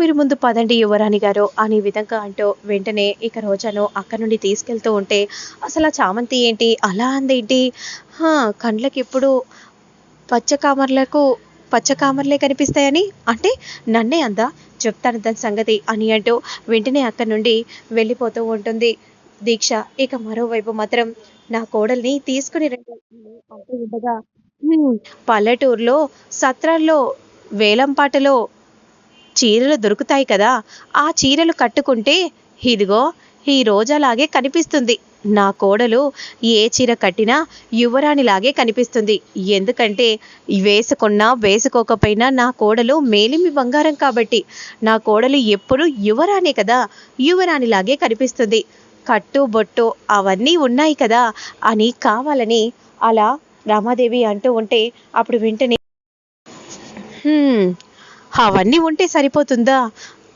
మీరు ముందు పదండి యువరాణి గారు. అనే విధంగా అంటూ వెంటనే ఇక రోజాను అక్కడ నుండి తీసుకెళ్తూ ఉంటే అసలు ఆ చామంతి ఏంటి? అలా అందేంటి కండ్లకి ఎప్పుడు పచ్చ కామర్లకు పచ్చ కామర్లే కనిపిస్తాయని? అంటే నన్నే అందా? చెప్తాను దాని సంగతి అని అంటూ వెంటనే అక్కడి నుండి వెళ్ళిపోతూ ఉంటుంది దీక్ష. ఇక మరోవైపు మాత్రం నా కోడల్ని తీసుకుని రండి. అంటూ ఉండగా పల్లెటూరులో సత్రాల్లో వేలంపాటలో చీరలు దొరుకుతాయి కదా ఆ చీరలు కట్టుకుంటే ఇదిగో ఈ రోజాలాగే కనిపిస్తుంది. నా కోడలు ఏ చీర కట్టినా యువరాణిలాగే కనిపిస్తుంది. ఎందుకంటే వేసుకున్నా వేసుకోకపోయినా నా కోడలు మేలిమి బంగారం కాబట్టి నా కోడలు ఎప్పుడు యువరాణి కదా యువరాణిలాగే కనిపిస్తుంది. కట్టు బొట్టు అవన్నీ ఉన్నాయి కదా అని కావాలని అలా రామాదేవి అంటూ ఉంటే అప్పుడు వెంటనే అవన్నీ ఉంటే సరిపోతుందా?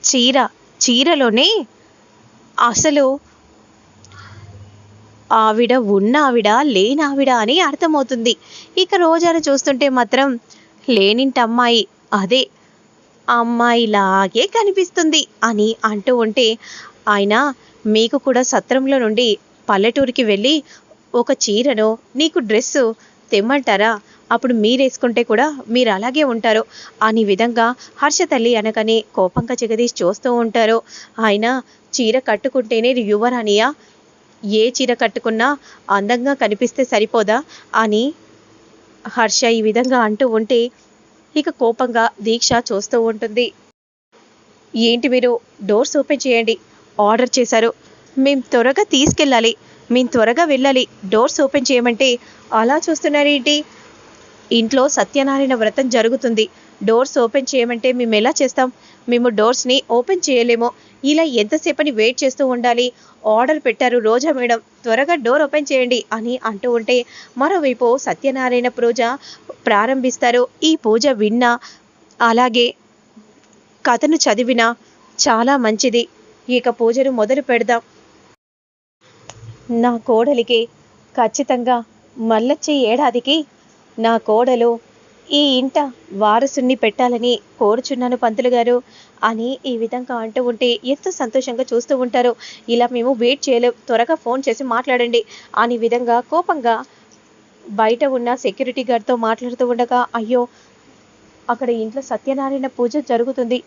చీర చీరలోనే అసలు ఆవిడ ఉన్న ఆవిడ లేనావిడ అని అర్థమవుతుంది. ఇక రోజాను చూస్తుంటే మాత్రం లేనింటి అమ్మాయి అదే అమ్మాయిలాగే కనిపిస్తుంది అని అంటూ ఉంటే ఆయన మీకు కూడా సత్రంలో నుండి పల్లెటూరికి వెళ్ళి ఒక చీరను నీకు డ్రెస్సు తెమ్మంటారా? అప్పుడు మీరేసుకుంటే కూడా మీరు అలాగే ఉంటారు. అని విధంగా హర్ష తల్లి అనగానే కోపంగా జగదీష్ చూస్తూ ఉంటారు. ఆయన చీర కట్టుకుంటేనే యువరానియా ఏ చీర కట్టుకున్నా అందంగా కనిపిస్తే సరిపోదా? అని హర్ష ఈ విధంగా అంటూ ఉంటే ఇక కోపంగా దీక్ష చూస్తూ ఉంటుంది. ఏంటి మీరు డోర్స్ ఓపెన్ చేయండి. ఆర్డర్ చేశారు. మేము త్వరగా తీసుకెళ్ళాలి. మేము త్వరగా వెళ్ళాలి. డోర్స్ ఓపెన్ చేయమంటే అలా చూస్తున్నారేంటి? ఇంట్లో సత్యనారాయణ వ్రతం జరుగుతుంది. డోర్స్ ఓపెన్ చేయమంటే మేము ఎలా చేస్తాం? మేము డోర్స్ని ఓపెన్ చేయలేము. ఇలా ఎంతసేపని వెయిట్ చేస్తూ ఉండాలి. ఆర్డర్ పెట్టారు రోజా మేడం. త్వరగా డోర్ ఓపెన్ చేయండి అని అంటూ ఉంటే మరోవైపు సత్యనారాయణ పూజ ప్రారంభిస్తారు. ఈ పూజ విన్నా అలాగే కథను చదివినా చాలా మంచిది. ఇక పూజను మొదలు పెడదాం. నా కోడలికి ఖచ్చితంగా మళ్ళొచ్చే ఏడాదికి నా కోడలు ఈ ఇంట వారసుని పెట్టాలని కోరుచున్నాను పంతులు గారు అని ఈ విధంగా అంటూ ఉంటే ఎంతో సంతోషంగా చూస్తూ ఉంటారు. ఇలా మేము వెయిట్ చేయలేం. త్వరగా ఫోన్ చేసి మాట్లాడండి అని విధంగా కోపంగా బయట ఉన్న సెక్యూరిటీ గార్డ్తో మాట్లాడుతూ ఉండగా అయ్యో అక్కడ ఇంట్లో సత్యనారాయణ పూజ జరుగుతుంది.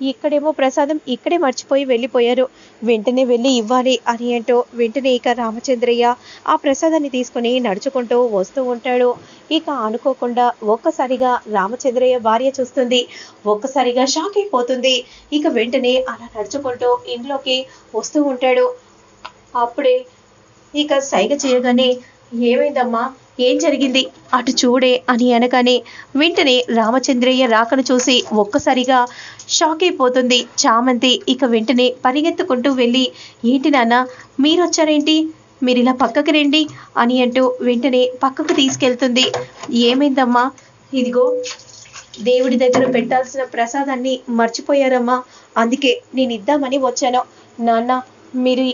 ఇక్కడేమో ప్రసాదం ఇక్కడే మర్చిపోయి వెళ్ళిపోయారు. వెంటనే వెళ్ళి ఇవ్వాలి అని అంటూ వెంటనే ఇక రామచంద్రయ్య ఆ ప్రసాదాన్ని తీసుకొని నడుచుకుంటూ వస్తూ ఉంటాడు. ఇక అనుకోకుండా ఒక్కసారిగా రామచంద్రయ్య భార్య చూస్తుంది. ఒక్కసారిగా షాక్ అయిపోతుంది. ఇక వెంటనే అలా నడుచుకుంటూ ఇంట్లోకి వస్తూ ఉంటాడు. అప్పుడే ఇక సైగ చేయగానే ఏమైందమ్మా? ఏం జరిగింది? అటు చూడే అని అనగానే వెంటనే రామచంద్రయ్య రాకను చూసి ఒక్కసారిగా షాక్ అయిపోతుంది చామంతి ఇక వెంటనే పరిగెత్తుకుంటూ వెళ్ళి ఏంటి నాన్న మీరు వచ్చారేంటి మీరు ఇలా పక్కకి రండి అని అంటూ వెంటనే పక్కకు తీసుకెళ్తుంది. ఏమైందమ్మా? ఇదిగో దేవుడి దగ్గర పెట్టాల్సిన ప్రసాదాన్ని మర్చిపోయారమ్మా అందుకే నేను ఇద్దామని వచ్చాను. నాన్న మీరు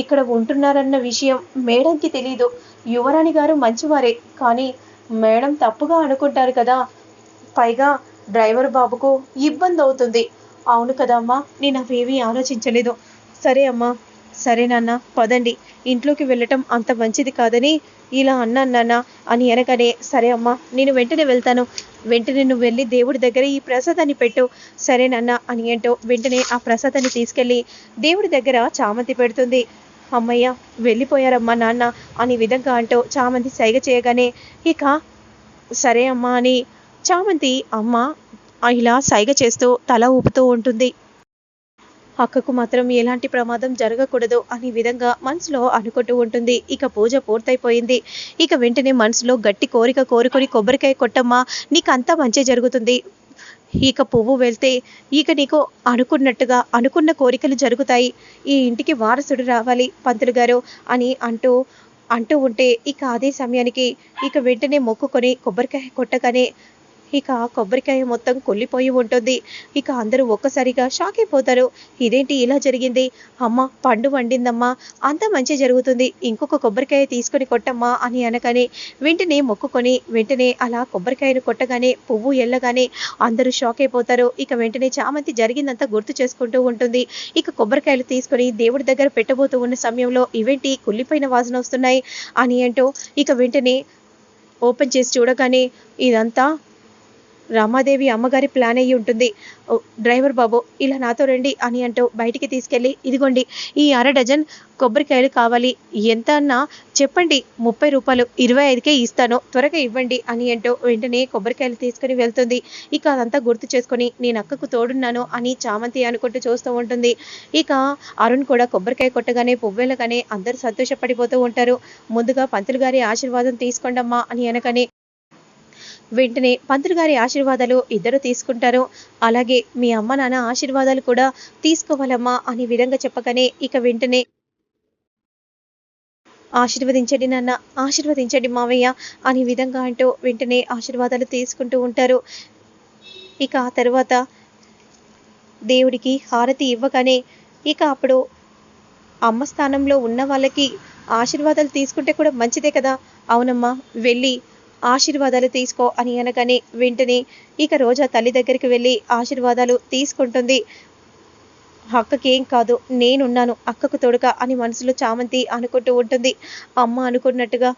ఇక్కడ ఉంటున్నారన్న విషయం మేడంకి తెలీదు. యువరాణి గారు మంచివారే కానీ మేడం తప్పుగా అనుకుంటారు కదా. పైగా డ్రైవర్ బాబుకు ఇబ్బంది అవుతుంది. అవును కదా అమ్మా నేను అవేమీ ఆలోచించలేదు. సరే అమ్మా సరే నాన్న పదండి. ఇంట్లోకి వెళ్ళటం అంత మంచిది కాదని ఇలా అన్నాను నాన్న అని అనగానే సరే అమ్మా నేను వెంటనే వెళ్తాను. వెంటనే నువ్వు వెళ్ళి దేవుడి దగ్గర ఈ ప్రసాదాన్ని పెట్టు. సరే నాన్న అని అంటూ వెంటనే ఆ ప్రసాదాన్ని తీసుకెళ్ళి దేవుడి దగ్గర చామంతి పెడుతుంది. అమ్మయ్య వెళ్ళిపోయారమ్మా నాన్న అని విధంగా అంటూ చామంతి సైగ చేయగానే ఇక సరే అమ్మా అని చామంతి అమ్మ ఇలా సైగ చేస్తూ తల ఊపుతూ ఉంటుంది. అక్కకు మాత్రం ఎలాంటి ప్రమాదం జరగకూడదు అనే విధంగా మనసులో అనుకుంటూ ఉంటుంది. ఇక పూజ పూర్తయిపోయింది. ఇక వెంటనే మనసులో గట్టి కోరిక కోరుకొని కొబ్బరికాయ కొట్టమ్మా నీకంతా మంచి జరుగుతుంది. ఇక పువ్వు వెళ్తే ఇక నీకు అనుకున్నట్టుగా అనుకున్న కోరికలు జరుగుతాయి. ఈ ఇంటికి వారసుడు రావాలి పంతులు గారు అని అంటూ అంటూ ఉంటే ఇక అదే సమయానికి ఇక వెంటనే మొక్కుకొని కొబ్బరికాయ కొట్టగానే ఇక ఆ కొబ్బరికాయ మొత్తం కొల్లిపోయి ఉంటుంది. ఇక అందరూ ఒక్కసారిగా షాక్ అయిపోతారు. ఇదేంటి ఇలా జరిగింది? అమ్మ పండు వండిందమ్మా. అంత మంచి జరుగుతుంది. ఇంకొక కొబ్బరికాయ తీసుకొని కొట్టమ్మా అని అనగానే వెంటనే మొక్కుకొని వెంటనే అలా కొబ్బరికాయను కొట్టగానే పువ్వు ఎల్లగానే అందరూ షాక్ అయిపోతారు. ఇక వెంటనే చామంతి జరిగిందంతా గుర్తు చేసుకుంటూ ఉంటుంది. ఇక కొబ్బరికాయలు తీసుకొని దేవుడి దగ్గర పెట్టబోతూ ఉన్న సమయంలో ఇవేంటి కుళ్ళిపోయిన వాసన వస్తున్నాయి అని అంటూ ఇక వెంటనే ఓపెన్ చేసి చూడగానే ఇదంతా రామాదేవి అమ్మగారి ప్లాన్ అయ్యి ఉంటుంది. డ్రైవర్ బాబు ఇలా నాతో రండి అని అంటూ బయటికి తీసుకెళ్ళి ఇదిగోండి ఈ అర డజన్ కొబ్బరికాయలు కావాలి. ఎంత అన్నా చెప్పండి ముప్పై రూపాయలు ఇరవై ఐదుకే ఇస్తాను త్వరగా ఇవ్వండి అని అంటూ వెంటనే కొబ్బరికాయలు తీసుకుని వెళ్తుంది. ఇక అదంతా గుర్తు చేసుకొని నేను అక్కకు తోడున్నాను అని చామంతి అనుకుంటూ చూస్తూ ఉంటుంది. ఇక అరుణ్ కూడా కొబ్బరికాయ కొట్టగానే పువ్వేలగానే అందరూ సంతోషపడిపోతూ ఉంటారు. ముందుగా పంతులు గారి ఆశీర్వాదం తీసుకోండమ్మా అని అనగానే వెంటనే పంతులు గారి ఆశీర్వాదాలు ఇద్దరు తీసుకుంటారు. అలాగే మీ అమ్మ నాన్న ఆశీర్వాదాలు కూడా తీసుకోవాలమ్మా అని విధంగా చెప్పగానే ఇక వెంటనే ఆశీర్వదించండి నాన్న ఆశీర్వదించండి మావయ్య అని విధంగా అంటూ వెంటనే ఆశీర్వాదాలు తీసుకుంటూ ఉంటారు. ఇక ఆ తర్వాత దేవుడికి హారతి ఇవ్వగానే ఇక అప్పుడు అమ్మ స్థానంలో ఉన్న వాళ్ళకి ఆశీర్వాదాలు తీసుకుంటే కూడా మంచిదే కదా. అవునమ్మా వెళ్ళి ఆశీర్వాదాలు తీసుకో అని అనగానే వెంటనే ఇక రోజా తల్లి దగ్గరికి వెళ్ళి ఆశీర్వాదాలు తీసుకుంటుంది. అక్కకి ఏం కాదు నేనున్నాను అక్కకు తోడుగా అని మనసులో చామంతి అనుకుంటూ ఉంటుంది. అమ్మ అనుకున్నట్టుగా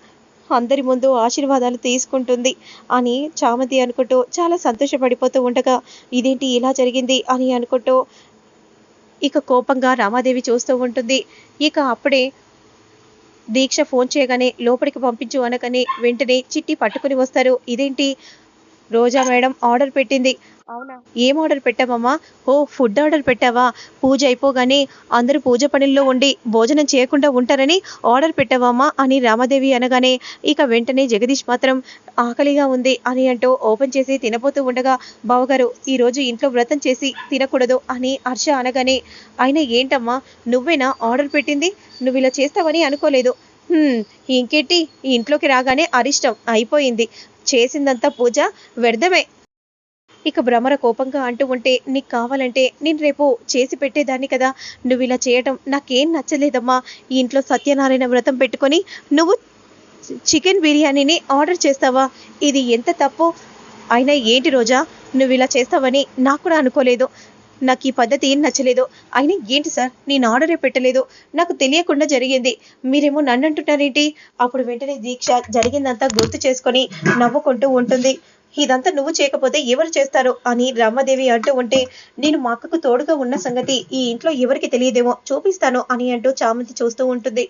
అందరి ముందు ఆశీర్వాదాలు తీసుకుంటుంది అని చామంతి అనుకుంటూ చాలా సంతోషపడిపోతూ ఉండగా ఇదేంటి ఇలా జరిగింది? అని అనుకుంటూ ఇక కోపంగా రామాదేవి చూస్తూ ఉంటుంది. ఇక అప్పుడే దీక్ష ఫోన్ చేయగానే లోపలికి పంపించు అనగానే వెంటనే చిట్టి పట్టుకుని వస్తారు. ఇదేంటి? రోజా మేడం ఆర్డర్ పెట్టింది. అవునా? ఏం ఆర్డర్ పెట్టావమ్మా? ఓ ఫుడ్ ఆర్డర్ పెట్టావా? పూజ అయిపోగానే అందరూ పూజ పనుల్లో ఉండి భోజనం చేయకుండా ఉంటారని ఆర్డర్ పెట్టావమ్మా అని రామాదేవి అనగానే ఇక వెంటనే జగదీష్ మాత్రం ఆకలిగా ఉంది అని అంటూ ఓపెన్ చేసి తినబోతూ ఉండగా బావగారు ఈరోజు ఇంట్లో వ్రతం చేసి తినకూడదు అని హర్ష అనగానే అయినా ఏంటమ్మా నువ్వేనా ఆర్డర్ పెట్టింది? నువ్వు ఇలా చేస్తావని అనుకోలేదు. "హ్మ్, ఇంకేంటి? ఈ ఇంట్లోకి రాగానే అరిష్టం అయిపోయింది. చేసిందంతా పూజ వ్యర్థమే. ఇక భ్రమర కోపంగా అంటూ ఉంటే నీకు కావాలంటే నేను రేపు చేసి పెట్టేదాన్ని కదా. నువ్వు ఇలా చేయటం నాకేం నచ్చలేదమ్మా. ఈ ఇంట్లో సత్యనారాయణ వ్రతం పెట్టుకొని నువ్వు చికెన్ బిర్యానీని ఆర్డర్ చేస్తావా? ఇది ఎంత తప్పు. అయినా ఏంటి రోజా? నువ్వు ఇలా చేస్తావని నాకు కూడా అనుకోలేదు. నాకు ఈ పద్ధతి ఏం నచ్చలేదు. అయినా ఏంటి సార్? నేను ఆర్డరే పెట్టలేదు. నాకు తెలియకుండా జరిగింది. మీరేమో నన్ను అంటున్నారేంటి అప్పుడు వెంటనే దీక్ష జరిగిందంతా గుర్తు చేసుకొని నవ్వుకుంటూ ఉంటుంది. ఇదంతా నువ్వు చేయకపోతే ఎవరు చేస్తారు? అని రామదేవి అంటూ ఉంటే నేను మా అక్కకు తోడుగా ఉన్న సంగతి ఈ ఇంట్లో ఎవరికి తెలియదేమో చూపిస్తాను అని అంటూ చామంతి చూస్తూ ఉంటుంది.